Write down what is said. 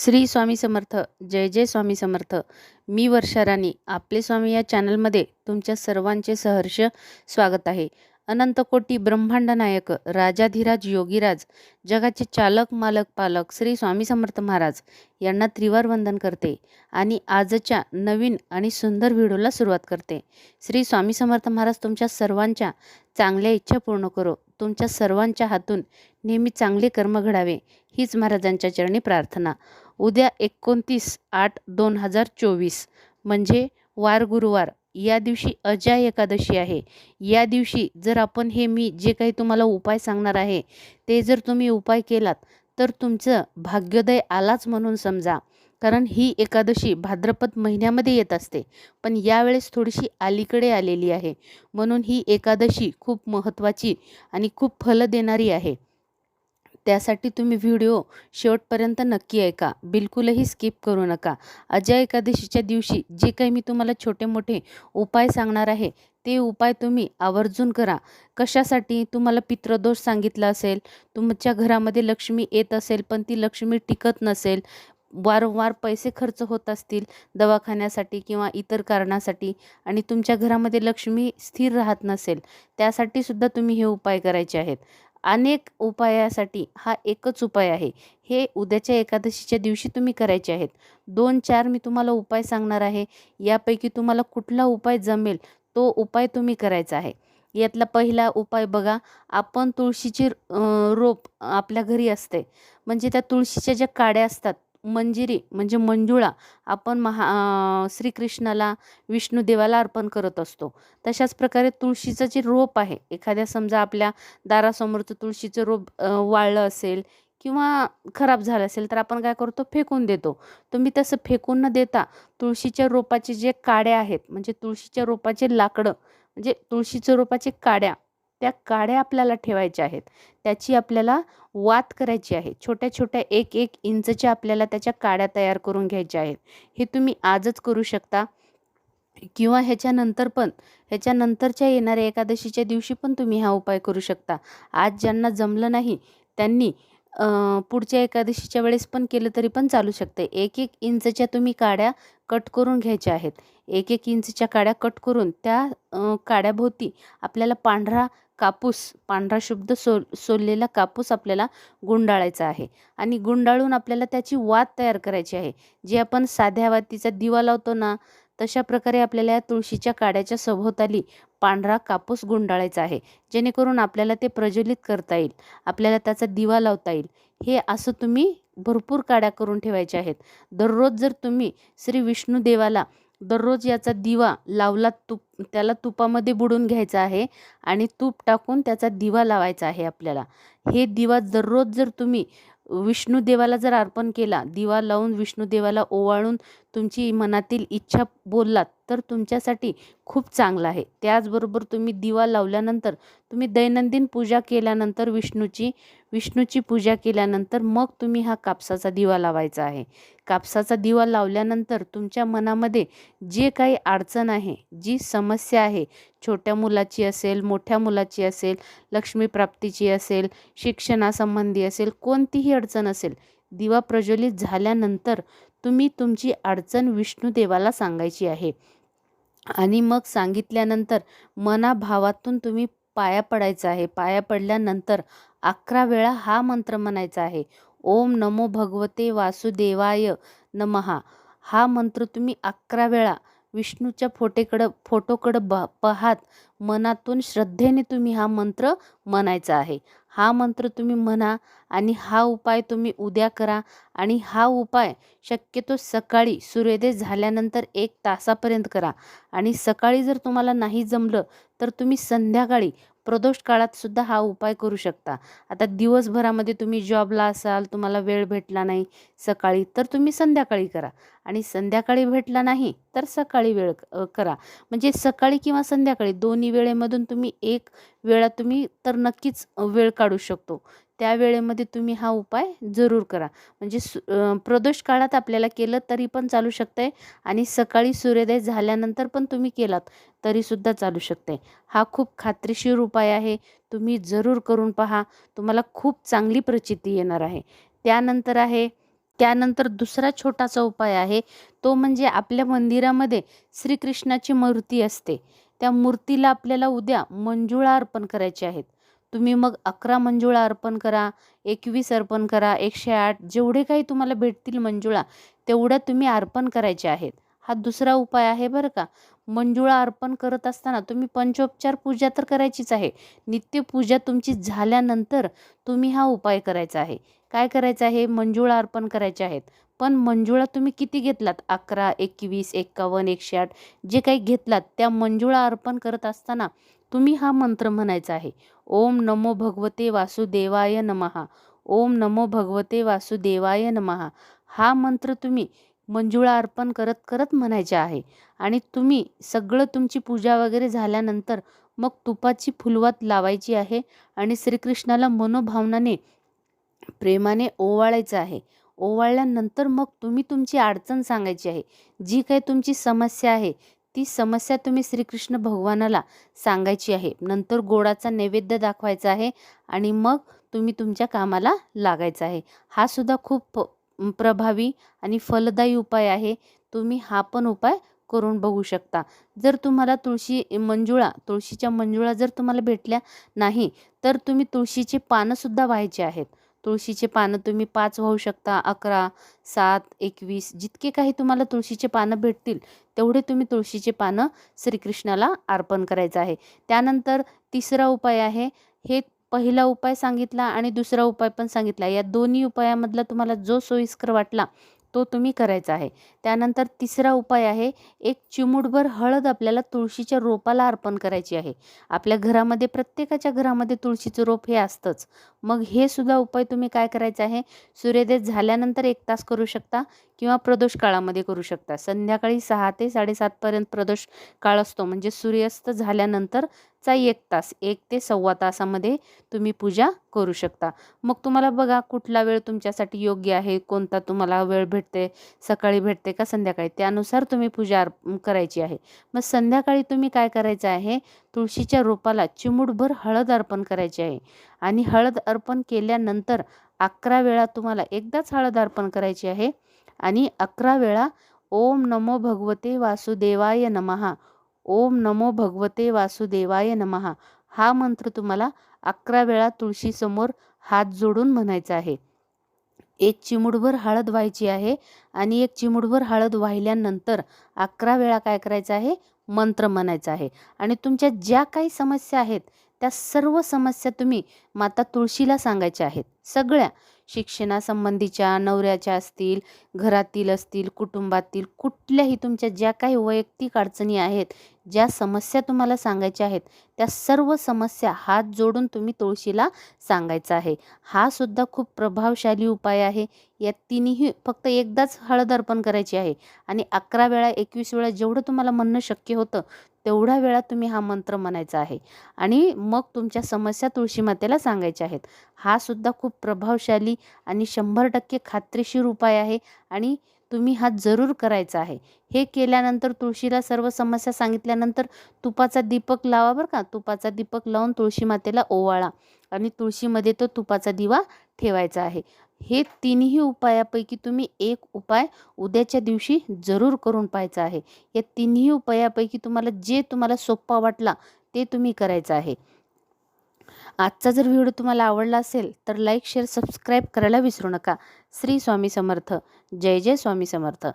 श्री स्वामी समर्थ जय जय स्वामी समर्थ. मी वर्षा राणी आपले स्वामी या चॅनलमध्ये तुमच्या सर्वांचे सहर्ष स्वागत आहे. अनंतकोटी ब्रह्मांडनायक राजाधिराज योगीराज जगाचे चालक मालक पालक श्री स्वामी समर्थ महाराज यांना त्रिवार वंदन करते आणि आजच्या नवीन आणि सुंदर व्हिडिओला सुरुवात करते. श्री स्वामी समर्थ महाराज तुमच्या सर्वांच्या चांगल्या इच्छा पूर्ण करो. तुमच्या सर्वांच्या हातून नेहमी चांगले कर्म घडावे हीच महाराजांच्या चरणी प्रार्थना. उद्या एकोणतीस आठ दोन हजार चोवीस म्हणजे वार गुरुवार या दिवशी अजय एकादशी आहे. या दिवशी जर आपण हे मी जे काही तुम्हाला उपाय सांगणार आहे ते जर तुम्ही उपाय केलात तर तुमचं भाग्योदय आलाच म्हणून समजा. कारण ही एकादशी भाद्रपद महिन्यामध्ये येत असते पण यावेळेस थोडीशी अलीकडे आलेली आहे. म्हणून ही एकादशी खूप महत्त्वाची आणि खूप फल देणारी आहे. त्यासाठी तुम्ही व्हिडिओ शेवटपर्यंत नक्की ऐका. बिलकुलही स्किप करू नका. अजय एकादशीच्या दिवशी जे काही मी तुम्हाला छोटे मोठे उपाय सांगणार आहे ते उपाय तुम्ही आवर्जून करा. कशासाठी? तुम्हाला पित्रदोष सांगितला असेल तुमच्या घरामध्ये लक्ष्मी येत असेल पण ती लक्ष्मी टिकत नसेल वारंवार पैसे खर्च होत असतील दवाखान्यासाठी किंवा इतर कारणासाठी आणि तुमच्या घरामध्ये लक्ष्मी स्थिर राहत नसेल त्यासाठी सुद्धा तुम्ही हे उपाय करायचे आहेत. अनेक उपायासाठी हा एकच उपाय आहे. हे उद्याच्या एकादशीच्या दिवशी तुम्ही करायचे आहेत. दोन चार मी तुम्हाला उपाय सांगणार आहे. यापैकी तुम्हाला कुठला उपाय जमेल तो उपाय तुम्ही करायचा आहे. यातला पहिला उपाय बघा आपण तुळशीची रोप आपल्या घरी असते. म्हणजे त्या तुळशीच्या ज्या काड्या असतात मंजिरी म्हणजे मंजुळा आपण महा श्रीकृष्णाला विष्णुदेवाला अर्पण करत असतो. तशाच प्रकारे तुळशीचं जे रोप आहे एखाद्या समजा आपल्या दारासमोरचं तुळशीचं रोप वाळलं असेल किंवा खराब झालं असेल तर आपण काय करतो? फेकून देतो. तुम्ही तसं फेकून न देता तुळशीच्या रोपाचे जे काड्या आहेत म्हणजे तुळशीच्या रोपाचे लाकडं म्हणजे तुळशीच्या रोपाचे काड्या त्या काड्या आपल्याला ठेवायच्या आहेत. त्याची आपल्याला वात करायची आहे. छोट्या छोट्या एक एक इंचच्या आपल्याला त्याच्या काड्या तयार करून घ्यायच्या आहेत. हे तुम्ही आजच करू शकता. किंवा ह्याच्यानंतर पण ह्याच्यानंतरच्या येणाऱ्या एकादशीच्या दिवशी पण तुम्ही हा उपाय करू शकता. आज ज्यांना जमलं नाही त्यांनी पुढच्या एकादशीच्या वेळेस पण केलं तरी पण चालू शकते. एक एक इंचच्या तुम्ही काड्या कट करून घ्यायच्या आहेत. एक एक इंचच्या काड्या कट करून त्या काड्याभोवती आपल्याला पांढरा कापूस पांढरा शुद्ध सो सोललेला कापूस आपल्याला गुंडाळायचा आहे. आणि गुंडाळून आपल्याला त्याची वात तयार करायची आहे. जी आपण साध्या वातीचा दिवा लावतो ना तशा प्रकारे आपल्याला या तुळशीच्या काड्याच्या सभोवताली पांढरा कापूस गुंडाळायचा आहे. जेणेकरून आपल्याला ते प्रज्वलित करता येईल. आपल्याला त्याचा दिवा लावता येईल. हे असं तुम्ही भरपूर काड्या करून ठेवायच्या आहेत. दररोज जर तुम्ही श्री विष्णुदेवाला दररोज याचा दिवा लावला तूप त्याला तुपामध्ये बुडून घ्यायचा आहे आणि तूप टाकून त्याचा दिवा लावायचा आहे आपल्याला. हे दिवा दररोज जर तुम्ही विष्णुदेवाला जर अर्पण केला दिवा लावून विष्णुदेवाला ओवाळून तुमची मनातील इच्छा बोललात तर तुमच्यासाठी खूप चांगलं आहे. त्याचबरोबर तुम्ही दिवा लावल्यानंतर तुम्ही दैनंदिन पूजा केल्यानंतर विष्णूची विष्णूची पूजा केल्यानंतर मग तुम्ही हा कापसाचा दिवा लावायचा आहे. कापसाचा दिवा लावल्यानंतर तुमच्या मनामध्ये जे काही अडचण आहे जी समस्या आहे छोट्या मुलाची असेल मोठ्या मुलाची असेल लक्ष्मीप्राप्तीची असेल शिक्षणासंबंधी असेल कोणतीही अडचण असेल दिवा प्रज्वलित झाल्यानंतर तुम्ही तुमची अडचण विष्णुदेवाला सांगायची आहे. आणि मग सांगितल्यानंतर मनाभावातून तुम्ही पाया पडायचा आहे. पाया पडल्यानंतर अकरा वेळा हा मंत्र म्हणायचा आहे. ओम नमो भगवते वासुदेवाय नमहा. हा मंत्र तुम्ही अकरा वेळा विष्णूच्या फोटेकडं फोटोकडं ब पाहात मनातून श्रद्धेने तुम्ही हा मंत्र म्हणायचा आहे. हा मंत्र तुम्ही म्हणा आणि हा उपाय तुम्ही उद्या करा आणि हा उपाय शक्यतो सकाळी सूर्योदय झाल्यानंतर एक तासापर्यंत करा. आणि सकाळी जर तुम्हाला नाही जमलं तर तुम्ही संध्याकाळी प्रदोष काळात सुद्धा हा उपाय करू शकता. आता दिवसभरामध्ये तुम्ही जॉबला असाल तुम्हाला वेळ भेटला नाही सकाळी तर तुम्ही संध्याकाळी करा. आणि संध्याकाळी भेटला नाही तर सकाळी वेळ करा. म्हणजे सकाळी किंवा संध्याकाळी दोन्ही वेळेमधून तुम्ही एक वेळा तुम्ही तर नक्कीच वेळ काढू शकतो. त्या वेळेमध्ये तुम्ही हा उपाय जरूर करा. म्हणजे सु प्रदोष काळात आपल्याला केलं तरी पण चालू शकतं आणि सकाळी सूर्योदय झाल्यानंतर पण तुम्ही केलात तरीसुद्धा चालू शकते हा खूप खात्रीशीर उपाय आहे. तुम्ही जरूर करून पहा. तुम्हाला खूप चांगली प्रचिती येणार आहे. त्यानंतर आहे त्यानंतर दुसरा छोटासा उपाय आहे. तो म्हणजे आपल्या मंदिरामध्ये श्रीकृष्णाची मूर्ती असते. त्या मूर्तीला आपल्याला उद्या मंजुळा अर्पण करायचे आहेत. तुम्ही मग अकरा मंजुळा अर्पण करा एकवीस अर्पण करा एकशे आठ जेवढे काही तुम्हाला भेटतील मंजुळा तेवढ्या तुम्ही अर्पण करायचे आहेत. हा दुसरा उपाय आहे बरं का. मंजुळा अर्पण करत असताना तुम्ही पंचोपचार पूजा तर करायचीच आहे. नित्यपूजा तुमची झाल्यानंतर तुम्ही हा उपाय करायचा आहे. काय करायचं आहे? मंजुळा अर्पण करायचे आहेत. पण मंजुळा तुम्ही किती घेतलात? अकरा एकवीस एक्कावन्न एकशे आठ जे काही घेतलात त्या मंजुळा अर्पण करत असताना तुम्ही हा मंत्र म्हणायचा आहे. ओम नमो भगवते वासुदेवाय नमहा. ओम नमो भगवते वासुदेवाय नमहा. हा मंत्र तुम्ही मंजुळा अर्पण करत करत म्हणायचे आहे. आणि तुम्ही सगळं तुमची पूजा वगैरे झाल्यानंतर मग तुपाची फुलवात लावायची आहे आणि श्रीकृष्णाला मनोभावनाने प्रेमाने ओवाळायचं आहे. ओवाळल्यानंतर मग तुम्ही तुमची अडचण सांगायची आहे. जी काही तुमची समस्या आहे ती समस्या तुम्ही श्रीकृष्ण भगवानाला सांगायची आहे. नंतर गोडाचा नैवेद्य दाखवायचा आहे आणि मग तुम्ही तुमच्या कामाला लागायचं आहे. हा सुद्धा खूप प्रभावी आणि फलदायी उपाय आहे. तुम्ही हा पण उपाय करून बघू शकता. जर तुम्हाला तुळशी मंजुळा तुळशीच्या मंजुळा जर तुम्हाला भेटल्या नाही तर तुम्ही तुळशीचे पानंसुद्धा व्हायचे आहेत. तुळशीचे पानं तुम्ही पाच वाहू शकता अकरा सात एकवीस जितके काही तुम्हाला तुळशीचे पानं भेटतील तेवढे तुम्ही तुळशीचे पानं श्रीकृष्णाला अर्पण करायचं आहे. त्यानंतर तिसरा उपाय आहे हे पहिला उपाय सांगितला आणि दुसरा उपाय पण सांगितला. या दोन्ही उपायामधला तुम्हाला जो सोयीस्कर वाटला तो तुम्ही करायचा आहे. त्यानंतर तिसरा उपाय आहे एक चिमूटभर हळद आपल्याला तुळशीच्या रोपाला अर्पण करायची आहे. आपल्या घरामध्ये प्रत्येकाच्या घरामध्ये तुळशीचं रोप हे असतंच. मग हे सुद्धा उपाय तुम्ही काय करायचा आहे? सूर्योदय झाल्यानंतर एक तास करू शकता किंवा प्रदोष काळामध्ये करू शकता. संध्याकाळी सहा ते साडेसातपर्यंत प्रदोष काळ असतो. म्हणजे सूर्यास्त झाल्यानंतरचा एक तास एक ते सव्वा तासामध्ये तुम्ही पूजा करू शकता. मग तुम्हाला बघा कुठला वेळ तुमच्यासाठी योग्य आहे? कोणता तुम्हाला वेळ भेटते? सकाळी भेटते का संध्याकाळी? त्यानुसार तुम्ही पूजा करायची आहे. मग संध्याकाळी तुम्ही काय करायचं आहे? तुळशीच्या रोपाला चिमूटभर हळद अर्पण करायची आहे. आणि हळद अर्पण केल्यानंतर अकरा वेळा तुम्हाला एकदाच हळद अर्पण करायची आहे. आणि अकरा वेळा ओम नमो भगवते वासुदेवाय नमहा ओम नमो भगवते वासुदेवाय नमहा हा मंत्र तुम्हाला अकरा वेळा तुळशीसमोर हात जोडून म्हणायचा आहे. एक चिमुडभर हळद व्हायची आहे आणि एक चिमुडभर हळद वाहिल्यानंतर अकरा वेळा काय करायचं आहे? मंत्र म्हणायचा आहे. आणि तुमच्या ज्या काही समस्या आहेत त्या सर्व समस्या तुम्ही माता तुळशीला सांगायच्या आहेत. सगळ्या शिक्षणासंबंधीच्या नवऱ्याच्या असतील घरातील असतील कुटुंबातील कुठल्याही तुमच्या ज्या काही वैयक्तिक अडचणी आहेत ज्या समस्या तुम्हाला सांगायच्या आहेत त्या सर्व समस्या हात जोडून तुम्ही तुळशीला सांगायचा आहे. हा सुद्धा खूप प्रभावशाली उपाय आहे. या तिन्ही फक्त एकदाच हळद अर्पण करायची आहे. आणि अकरा वेळा एकवीस वेळा जेवढं तुम्हाला म्हणणं शक्य होतं तेवढ्या वेळा तुम्ही हा मंत्र म्हणायचा आहे. आणि मग तुमच्या समस्या तुळशी मातेला सांगायच्या आहेत. हा सुद्धा खूप प्रभावशाली आणि शंभर टक्के खात्रीशीर उपाय आहे आणि तुम्ही हा जरूर करायचा आहे. हे केल्यानंतर तुळशीला सर्व समस्या सांगितल्यानंतर तुपाचा दीपक लावा बरं का. तुपाचा दीपक लावून तुळशी मातेला ओवाळा आणि तुळशीमध्ये तो तुपाचा दिवा ठेवायचा आहे. हे तिन्ही उपायापैकी तुम्ही एक उपाय उद्याच्या दिवशी जरूर करून पाहायचा आहे. या तिन्ही उपायापैकी तुम्हाला जे तुम्हाला सोप्पा वाटला ते तुम्ही करायचं आहे. आजचा जर व्हिडिओ तुम्हाला आवडला असेल तर लाईक शेअर सबस्क्राईब करायला विसरू नका. श्री स्वामी समर्थ. जय जय स्वामी समर्थ.